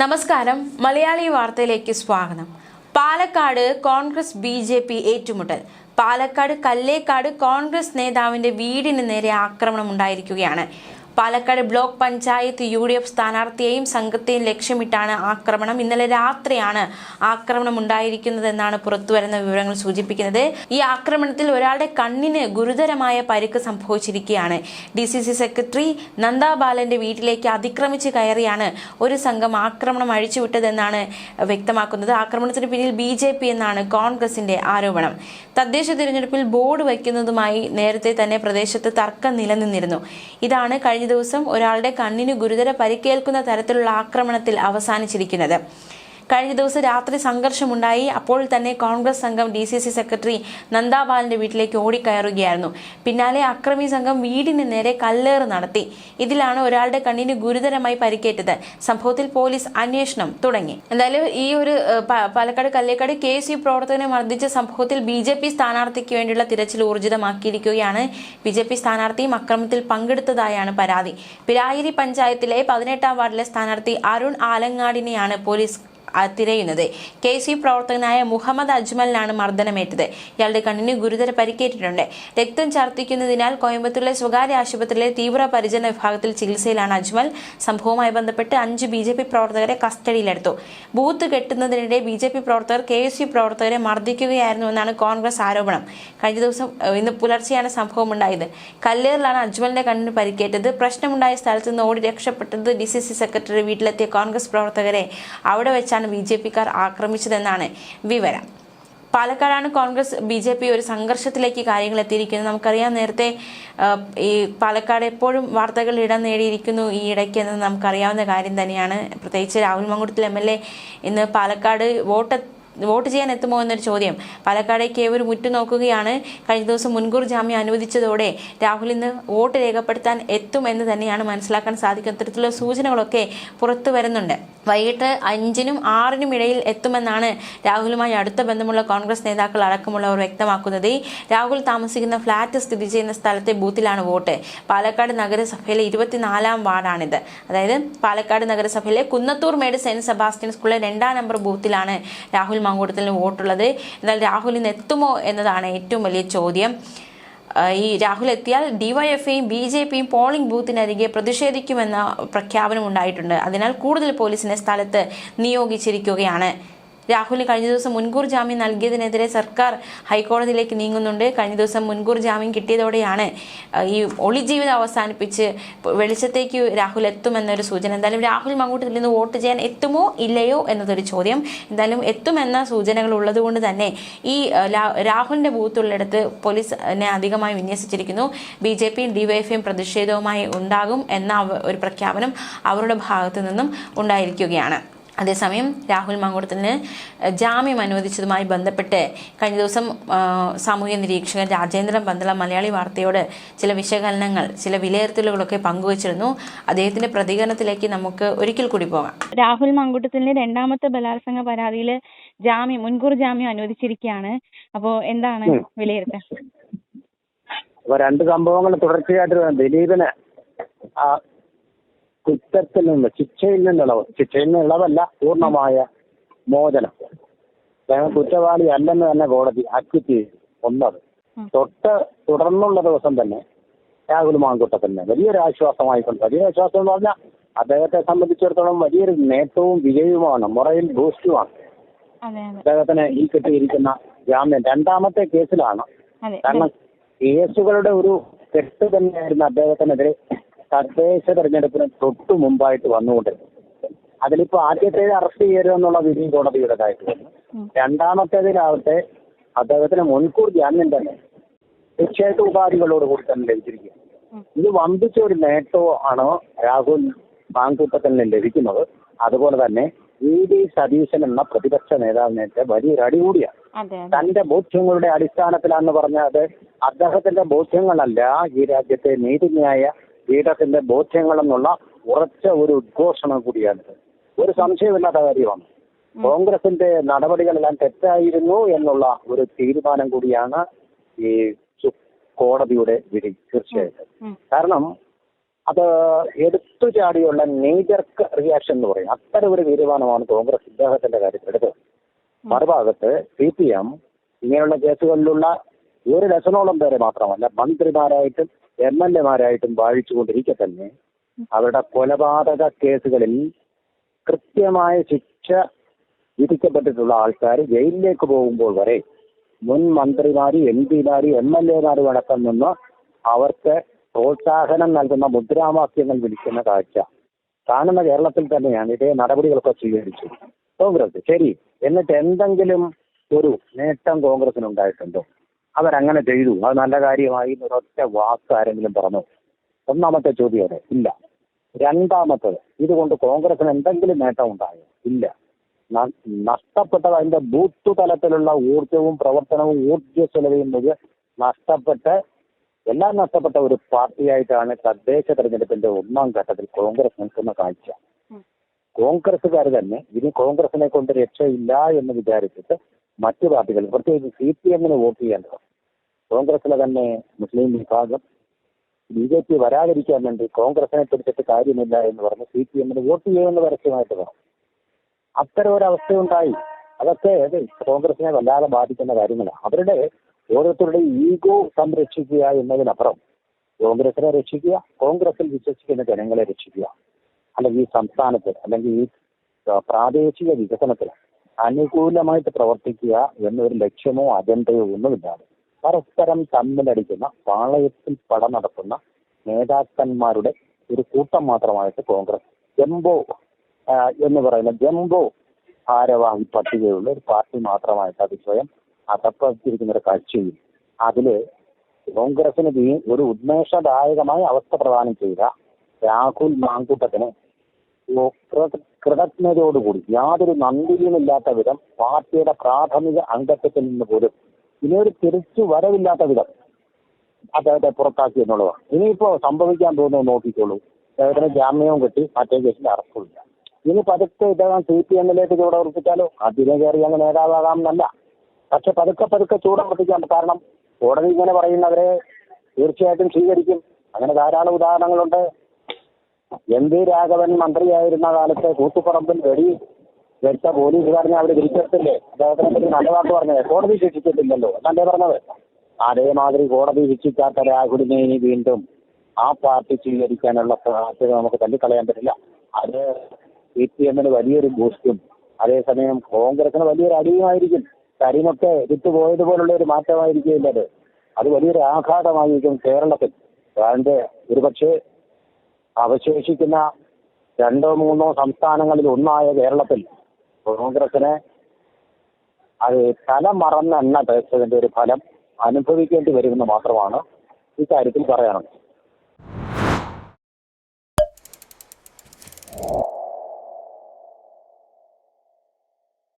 നമസ്കാരം. മലയാളി വാർത്തയിലേക്ക് സ്വാഗതം. Palakkad Congress B J P ഏറ്റുമുട്ടൽ. പാലക്കാട് കല്ലേക്കാട് കോൺഗ്രസ് നേതാവിന്റെ വീടിന് നേരെ ആക്രമണം ഉണ്ടായിരിക്കുകയാണ്. Palakkad block panchayat U D F സ്ഥാനാർത്ഥിയെയും സംഘത്തെയും ലക്ഷ്യമിട്ടാണ് ആക്രമണം. ഇന്നലെ രാത്രിയാണ് ആക്രമണം ഉണ്ടായിരിക്കുന്നതെന്നാണ് പുറത്തുവരുന്ന വിവരങ്ങൾ സൂചിപ്പിക്കുന്നത്. ഈ ആക്രമണത്തിൽ ഒരാളുടെ കണ്ണിന് ഗുരുതരമായ പരിക്ക് സംഭവിച്ചിരിക്കുകയാണ്. ഡി സി സി സെക്രട്ടറി നന്ദാബാലന്റെ വീട്ടിലേക്ക് അതിക്രമിച്ച് കയറിയാണ് ഒരു സംഘം ആക്രമണം അഴിച്ചുവിട്ടതെന്നാണ് വ്യക്തമാക്കുന്നത്. ആക്രമണത്തിന് പിന്നിൽ ബി ജെ പി എന്നാണ് കോൺഗ്രസിന്റെ ആരോപണം. തദ്ദേശ തിരഞ്ഞെടുപ്പിൽ ബോർഡ് വയ്ക്കുന്നതുമായി നേരത്തെ തന്നെ പ്രദേശത്ത് തർക്കം നിലനിന്നിരുന്നു. ഇതാണ് കഴിഞ്ഞ ദിവസം ഒരാളുടെ കണ്ണിന് ഗുരുതര പരിക്കേൽക്കുന്ന തരത്തിലുള്ള ആക്രമണത്തിൽ അവസാനിച്ചിരിക്കുന്നത്. കഴിഞ്ഞ ദിവസം രാത്രി സംഘർഷമുണ്ടായി. അപ്പോൾ തന്നെ കോൺഗ്രസ് സംഘം ഡി സി സി സെക്രട്ടറി നന്ദാബാലിന്റെ വീട്ടിലേക്ക് ഓടിക്കയറുകയായിരുന്നു. പിന്നാലെ അക്രമി സംഘം വീടിന് നേരെ കല്ലേറ് നടത്തി. ഇതിലാണ് ഒരാളുടെ കണ്ണിന് ഗുരുതരമായി പരിക്കേറ്റത്. സംഭവത്തിൽ പോലീസ് അന്വേഷണം തുടങ്ങി. എന്തായാലും ഈ ഒരു പാലക്കാട് കല്ലേക്കാട് കെ യു പ്രവർത്തകനെ മർദ്ദിച്ച സംഭവത്തിൽ ബി ജെ പി സ്ഥാനാർത്ഥിക്ക് വേണ്ടിയുള്ള തിരച്ചിൽ ഊർജിതമാക്കിയിരിക്കുകയാണ്. ബി ജെ പി സ്ഥാനാർത്ഥിയും അക്രമത്തിൽ പങ്കെടുത്തതായാണ് പരാതി. പിരായിരി പഞ്ചായത്തിലെ പതിനെട്ടാം വാർഡിലെ സ്ഥാനാർത്ഥി അരുൺ ആലങ്ങാടിനെയാണ് പോലീസ് തിരയുന്നത് കെ സി പ്രവർത്തകനായ മുഹമ്മദ് അജ്മലിനാണ് മർദ്ദനമേറ്റത്. ഇയാളുടെ കണ്ണിന് ഗുരുതര പരിക്കേറ്റിട്ടുണ്ട്. രക്തം ഛർദ്ദിക്കുന്നതിനാൽ കോയമ്പത്തൂരിലെ സ്വകാര്യ ആശുപത്രിയിലെ തീവ്ര പരിചരണ വിഭാഗത്തിൽ ചികിത്സയിലാണ് അജ്മൽ. സംഭവവുമായി ബന്ധപ്പെട്ട് അഞ്ച് ബി ജെ പി പ്രവർത്തകരെ കസ്റ്റഡിയിലെടുത്തു. ബൂത്ത് കെട്ടുന്നതിനിടെ ബി ജെ പി പ്രവർത്തകർ കെ എസ് യു പ്രവർത്തകരെ മർദ്ദിക്കുകയായിരുന്നുവെന്നാണ് കോൺഗ്രസ് ആരോപണം. കഴിഞ്ഞ ദിവസം ഇന്ന് പുലർച്ചെയാണ് സംഭവം ഉണ്ടായത്. കല്ലേറിലാണ് അജ്മലിന്റെ കണ്ണിന് പരിക്കേറ്റത്. പ്രശ്നമുണ്ടായ സ്ഥലത്ത് നിന്ന് ഓടി രക്ഷപ്പെട്ടത് ഡി സി സി സെക്രട്ടറി വീട്ടിലെത്തിയ കോൺഗ്രസ് പ്രവർത്തകരെ. അവിടെ വെച്ചാണ് ബി ജെ പിക്കാർ ആക്രമിച്ചതെന്നാണ് വിവരം. പാലക്കാടാണ് കോൺഗ്രസ് ബി ജെ പി ഒരു സംഘർഷത്തിലേക്ക് കാര്യങ്ങൾ എത്തിയിരിക്കുന്നത്. നമുക്കറിയാം നേരത്തെ ഈ പാലക്കാട് എപ്പോഴും വാർത്തകൾ ഇടം നേടിയിരിക്കുന്നു ഈ ഇടയ്ക്ക് എന്ന് നമുക്കറിയാവുന്ന കാര്യം തന്നെയാണ്. പ്രത്യേകിച്ച് Rahul Mankoottathil M L A ഇന്ന് പാലക്കാട് വോട്ട് വോട്ട് ചെയ്യാൻ എത്തുമോ എന്നൊരു ചോദ്യം. പാലക്കാടേക്ക് മുറ്റു നോക്കുകയാണ്. കഴിഞ്ഞ ദിവസം മുൻകൂർ ജാമ്യം അനുവദിച്ചതോടെ രാഹുൽ ഇന്ന് വോട്ട് രേഖപ്പെടുത്താൻ എത്തുമെന്ന് തന്നെയാണ് മനസ്സിലാക്കാൻ സാധിക്കുന്ന ഇത്തരത്തിലുള്ള സൂചനകളൊക്കെ പുറത്തു വരുന്നുണ്ട്. വൈകിട്ട് അഞ്ചിനും ആറിനും ഇടയിൽ എത്തുമെന്നാണ് രാഹുലുമായി അടുത്ത ബന്ധമുള്ള കോൺഗ്രസ് നേതാക്കൾ അടക്കമുള്ളവർ വ്യക്തമാക്കുന്നത്. രാഹുൽ താമസിക്കുന്ന ഫ്ളാറ്റ് സ്ഥിതി ചെയ്യുന്ന സ്ഥലത്തെ ബൂത്തിലാണ് വോട്ട്. പാലക്കാട് നഗരസഭയിലെ ഇരുപത്തിനാലാം വാർഡാണിത്. അതായത് പാലക്കാട് നഗരസഭയിലെ കുന്നത്തൂർ മേട് സെന്റ് സെബാസ്റ്റ്യൻ സ്കൂളിലെ രണ്ടാം നമ്പർ ബൂത്തിലാണ് രാഹുൽ മങ്കൂട്ടത്തിന് വോട്ടുള്ളത്. എന്നാൽ രാഹുൽ ഇന്ന് എത്തുമോ എന്നതാണ് ഏറ്റവും വലിയ ചോദ്യം. ഈ രാഹുൽ എത്തിയാൽ ഡിവൈഎഫ്ഐയും ബി ജെ പിയും പോളിംഗ് ബൂത്തിനരികെ പ്രതിഷേധിക്കുമെന്ന പ്രഖ്യാപനം ഉണ്ടായിട്ടുണ്ട്. അതിനാൽ കൂടുതൽ പോലീസിനെ സ്ഥലത്ത് നിയോഗിച്ചിരിക്കുകയാണ്. രാഹുലിന് കഴിഞ്ഞ ദിവസം മുൻകൂർ ജാമ്യം നൽകിയതിനെതിരെ സർക്കാർ ഹൈക്കോടതിയിലേക്ക് നീങ്ങുന്നുണ്ട്. കഴിഞ്ഞ ദിവസം മുൻകൂർ ജാമ്യം കിട്ടിയതോടെയാണ് ഈ ഒളിജീവിതം അവസാനിപ്പിച്ച് വെളിച്ചത്തേക്ക് രാഹുൽ എത്തുമെന്നൊരു സൂചന. എന്തായാലും രാഹുൽ മങ്കൂട്ടത്തിൽ നിന്ന് വോട്ട് ചെയ്യാൻ എത്തുമോ ഇല്ലയോ എന്നതൊരു ചോദ്യം. എന്തായാലും എത്തുമെന്ന സൂചനകൾ ഉള്ളതുകൊണ്ട് തന്നെ ഈ രാഹുലിന്റെ ബൂത്തുള്ളിടത്ത് പോലീസിനെ അധികമായി വിന്യസിച്ചിരിക്കുന്നു. ബി ജെ പിയും ഡിവൈഎഫ്ഐയും പ്രതിഷേധവുമായി ഉണ്ടാകും എന്ന ഒരു പ്രഖ്യാപനം അവരുടെ ഭാഗത്തു നിന്നും ഉണ്ടായിരിക്കുകയാണ്. അതേസമയം രാഹുൽ മങ്കൂട്ടത്തിന് ജാമ്യം അനുവദിച്ചതുമായി ബന്ധപ്പെട്ട് കഴിഞ്ഞ ദിവസം സാമൂഹ്യ നിരീക്ഷകൻ രാജേന്ദ്രൻ പന്തള മലയാളി വാർത്തയോട് ചില വിശകലനങ്ങൾ ചില വിലയിരുത്തലുകളൊക്കെ പങ്കുവച്ചിരുന്നു. അദ്ദേഹത്തിന്റെ പ്രതികരണത്തിലേക്ക് നമുക്ക് ഒരിക്കൽ കൂടി പോകാം. രാഹുൽ മങ്കുട്ടത്തിന് രണ്ടാമത്തെ ബലാത്സംഗ പരാതിയിൽ ജാമ്യം മുൻകൂർ ജാമ്യം അനുവദിച്ചിരിക്കുകയാണ്. അപ്പോൾ എന്താണ് വിലയിരുത്തൽ? അപ്പൊ രണ്ട് സംഭവങ്ങൾ തുടർച്ചയായിട്ട് ദിലീപിന് കുറ്റത്തിൽ നിന്ന് ശിക്ഷയിൽ നിന്നുള്ളവർ ശിക്ഷയിൽ നിന്ന് ഇളവല്ല പൂർണമായ മോചനം. അദ്ദേഹം കുറ്റവാളി അല്ലെന്ന് തന്നെ കോടതി അക്വിറ്റ് ചെയ്തു. ഒന്നത്. തൊട്ട് തുടർന്നുള്ള ദിവസം തന്നെ രാഹുൽ മാങ്കുട്ടത്തിന് വലിയൊരു ആശ്വാസമായിക്കൊണ്ട് വലിയ ആശ്വാസം എന്ന് പറഞ്ഞാൽ അദ്ദേഹത്തെ സംബന്ധിച്ചിടത്തോളം വലിയൊരു നേട്ടവും വിജയവുമാണ് മുറയിൽ ബൂസ്റ്റുമാണ് അദ്ദേഹത്തിന് ഈ കിട്ടിയിരിക്കുന്ന ജാമ്യം രണ്ടാമത്തെ കേസിലാണ്. കാരണം കേസുകളുടെ ഒരു കെട്ട് തന്നെയായിരുന്നു അദ്ദേഹത്തിനെതിരെ തദ്ദേശ തെരഞ്ഞെടുപ്പിന് തൊട്ടു മുമ്പായിട്ട് വന്നുകൊണ്ടിരുന്നത്. അതിലിപ്പോ ആദ്യത്തേത് അറസ്റ്റ് ചെയ്യരുത് എന്നുള്ള വിധി കോടതിയുടേതായിട്ട് വന്നു. രണ്ടാമത്തേതിലാവട്ടെ അദ്ദേഹത്തിന് മുൻകൂർ ജാമ്യം തന്നെ തീർച്ചയായിട്ടും ഉപാധികളോട് കൂടി തന്നെ ലഭിച്ചിരിക്കുക ഇത് വമ്പിച്ച ഒരു നേട്ടോ ആണ് രാഹുൽ മാങ്കൂട്ടത്തിന് ലഭിക്കുന്നത്? അതുപോലെ തന്നെ ഇ ഡി സതീശൻ എന്ന പ്രതിപക്ഷ നേതാവിനേറ്റ വലിയൊരു അടി കൂടിയാണ്. അതെ അതെ. തന്റെ ബോധ്യങ്ങളുടെ അടിസ്ഥാനത്തിലാന്ന് പറഞ്ഞത് അദ്ദേഹത്തിന്റെ ബോധ്യങ്ങളല്ല ഈ രാജ്യത്തെ നീതിന്യായ പീഠത്തിന്റെ ബോധ്യങ്ങളെന്നുള്ള ഉറച്ച ഒരു ഉദ്ഘോഷണം കൂടിയാണിത് ഒരു സംശയമില്ലാത്ത കാര്യമാണ്. കോൺഗ്രസിന്റെ നടപടികളെല്ലാം തെറ്റായിരുന്നു എന്നുള്ള ഒരു തീരുമാനം കൂടിയാണ് ഈ കോടതിയുടെ വിധി തീർച്ചയായിട്ടും. കാരണം അത് എടുത്തു ചാടിയുള്ള നേജർക്ക് റിയാക്ഷൻ എന്ന് പറയും. അത്തരം ഒരു തീരുമാനമാണ് കോൺഗ്രസ് ഇദ്ദേഹത്തിന്റെ കാര്യത്തിൽ എടുത്തത് മറുഭാഗത്ത് സി പി എം ഇങ്ങനെയുള്ള കേസുകളിലുള്ള ഒരു ഡസനോളം പേരെ മാത്രമല്ല മന്ത്രിമാരായിട്ടും എം എൽ എമാരായിട്ടും വാഴിച്ചുകൊണ്ടിരിക്കെ തന്നെ അവരുടെ കൊലപാതക കേസുകളിൽ കൃത്യമായ ശിക്ഷ വിധിക്കപ്പെട്ടിട്ടുള്ള ആൾക്കാർ ജയിലിലേക്ക് പോകുമ്പോൾ വരെ മുൻ മന്ത്രിമാര് എം പിമാര് എം എൽ എമാരും അടക്കം നിന്ന് അവർക്ക് പ്രോത്സാഹനം നൽകുന്ന മുദ്രാവാക്യങ്ങൾ വിളിക്കുന്ന കാഴ്ച കാണുന്ന കേരളത്തിൽ തന്നെയാണ് ഇതേ നടപടികളൊക്കെ സ്വീകരിച്ചു കോൺഗ്രസ് ശരി എന്നിട്ട് എന്തെങ്കിലും ഒരു നേട്ടം കോൺഗ്രസിന് ഉണ്ടായിട്ടുണ്ടോ അവരങ്ങനെ ചെയ്തു. അത് നല്ല കാര്യമായി ഒരൊറ്റ വാക്ക് ആരെങ്കിലും പറഞ്ഞു. ഒന്നാമത്തെ ചോദ്യം അതെ ഇല്ല. രണ്ടാമത്തത് ഇതുകൊണ്ട് കോൺഗ്രസിന് എന്തെങ്കിലും നേട്ടം ഉണ്ടായോ? ഇല്ല. നഷ്ടപ്പെട്ടത് അതിന്റെ ബൂത്ത് തലത്തിലുള്ള ഊർജവും പ്രവർത്തനവും ഊർജസ്വലതയും മുഴുവൻ നഷ്ടപ്പെട്ട് എല്ലാം നഷ്ടപ്പെട്ട ഒരു പാർട്ടിയായിട്ടാണ് തദ്ദേശ തെരഞ്ഞെടുപ്പിന്റെ ഒന്നാം ഘട്ടത്തിൽ കോൺഗ്രസ് നിൽക്കുന്ന കാഴ്ച. കോൺഗ്രസ്സുകാർ തന്നെ ഇനി കോൺഗ്രസിനെ കൊണ്ട് രക്ഷയില്ല എന്ന് വിചാരിച്ചിട്ട് മറ്റു പാർട്ടികൾ പ്രത്യേകിച്ച് സി പി എമ്മിന് വോട്ട് ചെയ്യേണ്ടത് കോൺഗ്രസിലെ തന്നെ മുസ്ലിം വിഭാഗം ബി ജെ പി വരാതിരിക്കാൻ വേണ്ടി കോൺഗ്രസിനെ പിടിച്ചിട്ട് കാര്യമില്ല എന്ന് പറഞ്ഞ് സി പി എമ്മിന് വോട്ട് ചെയ്യുമെന്ന് പരസ്യമായിട്ട് പറഞ്ഞു അത്തരം ഒരവസ്ഥ അവസ്ഥയുണ്ടായി അതൊക്കെ കോൺഗ്രസിനെ വല്ലാതെ ബാധിക്കുന്ന കാര്യങ്ങളാണ് അവരുടെ ഓരോരുത്തരുടെ ഈഗോ സംരക്ഷിക്കുക എന്നതിനപ്പുറം കോൺഗ്രസിനെ രക്ഷിക്കുക കോൺഗ്രസിൽ വിശ്വസിക്കുന്ന ജനങ്ങളെ രക്ഷിക്കുക അല്ലെങ്കിൽ ഈ സംസ്ഥാനത്ത് അല്ലെങ്കിൽ ഈ പ്രാദേശിക വികസനത്തിൽ അനുകൂലമായിട്ട് പ്രവർത്തിക്കുക എന്നൊരു ലക്ഷ്യമോ അജണ്ടയോ ഒന്നുമില്ലാതെ. പരസ്പരം തമ്മിലടിക്കുന്ന പാളയത്തിൽ പട നടത്തുന്ന നേതാക്കന്മാരുടെ ഒരു കൂട്ടം മാത്രമായിട്ട് കോൺഗ്രസ് ജംബോ എന്ന് പറയുന്ന ജംബോ ഭാരവാഹി പട്ടികയുള്ള ഒരു പാർട്ടി മാത്രമായിട്ട് അത് സ്വയം അതപ്പത്തിരിക്കുന്ന ഒരു കാഴ്ചയും അതിൽ കോൺഗ്രസിന് ഒരു ഉന്മേഷദായകമായ അവസ്ഥ പ്രദാനം ചെയ്ത രാഹുൽ മാങ്കൂട്ടത്തിന് കൃതജ്ഞതയോടുകൂടി യാതൊരു നന്ദിയുമില്ലാത്ത വിധം പാർട്ടിയുടെ പ്രാഥമിക അംഗത്വത്തിൽ നിന്ന് പോലും ഇനി ഒരു തിരിച്ചു വരവില്ലാത്ത വിധം അദ്ദേഹത്തെ പുറത്താക്കി എന്നുള്ളതാണ്. ഇനിയിപ്പോ സംഭവിക്കാൻ പോകുന്നത് നോക്കിക്കോളൂ. അദ്ദേഹത്തിന് ജാമ്യവും കിട്ടി മറ്റേ കേസിൽ അറസ്റ്റുമില്ല ഇനി പതുക്കെ ഇദ്ദേഹം സി പി എമ്മിലേക്ക് ചൂടവർപ്പിച്ചാലോ അതിനെ കയറി അങ്ങ് നേതാവാകാം എന്നല്ല പക്ഷെ പതുക്കെ പതുക്കെ ചൂടുറപ്പിക്കാൻ കാരണം കോടതി ഇങ്ങനെ പറയുന്നവരെ തീർച്ചയായിട്ടും സ്വീകരിക്കും. അങ്ങനെ ധാരാളം ഉദാഹരണങ്ങളുണ്ട്. എം വി രാഘവൻ മന്ത്രിയായിരുന്ന കാലത്ത് കൂത്തുപറമ്പിൽ വെടി വെച്ച പോലീസുകാരനെ അവർ തിരിച്ചെടുത്തില്ലേ അദ്ദേഹത്തിനെ പറ്റി നല്ല വാക്ക് പറഞ്ഞത് കോടതി ശിക്ഷിച്ചിട്ടില്ലല്ലോ. എന്നല്ലേ പറഞ്ഞത്? അതേമാതിരി കോടതി ശിക്ഷിക്കാത്ത രാഹുലിനെ ഇനി വീണ്ടും ആ പാർട്ടി സ്വീകരിക്കാനുള്ള സാധ്യത നമുക്ക് തള്ളിക്കളയാൻ പറ്റില്ല. അത് സി പി എമ്മിന് വലിയൊരു ബൂസ്റ്റും അതേസമയം കോൺഗ്രസിന് വലിയൊരു അടിയുമായിരിക്കും. കരിമൊക്കെ വിട്ടുപോയതുപോലുള്ള ഒരു മാറ്റമായിരിക്കില്ല അത്. അത് വലിയൊരു ആഘാതമായിരിക്കും കേരളത്തിൽ. അതാണ്ട് ഒരുപക്ഷെ അവശേഷിക്കുന്ന രണ്ടോ മൂന്നോ സംസ്ഥാനങ്ങളിൽ ഒന്നായ കേരളത്തിൽ കോൺഗ്രസിന് അത് തല മറന്ന എണ്ണ തേച്ചതിന്റെ ഒരു ഫലം അനുഭവിക്കേണ്ടി വരുമെന്ന് മാത്രമാണ് ഇക്കാര്യത്തിൽ പറയാനുള്ളത്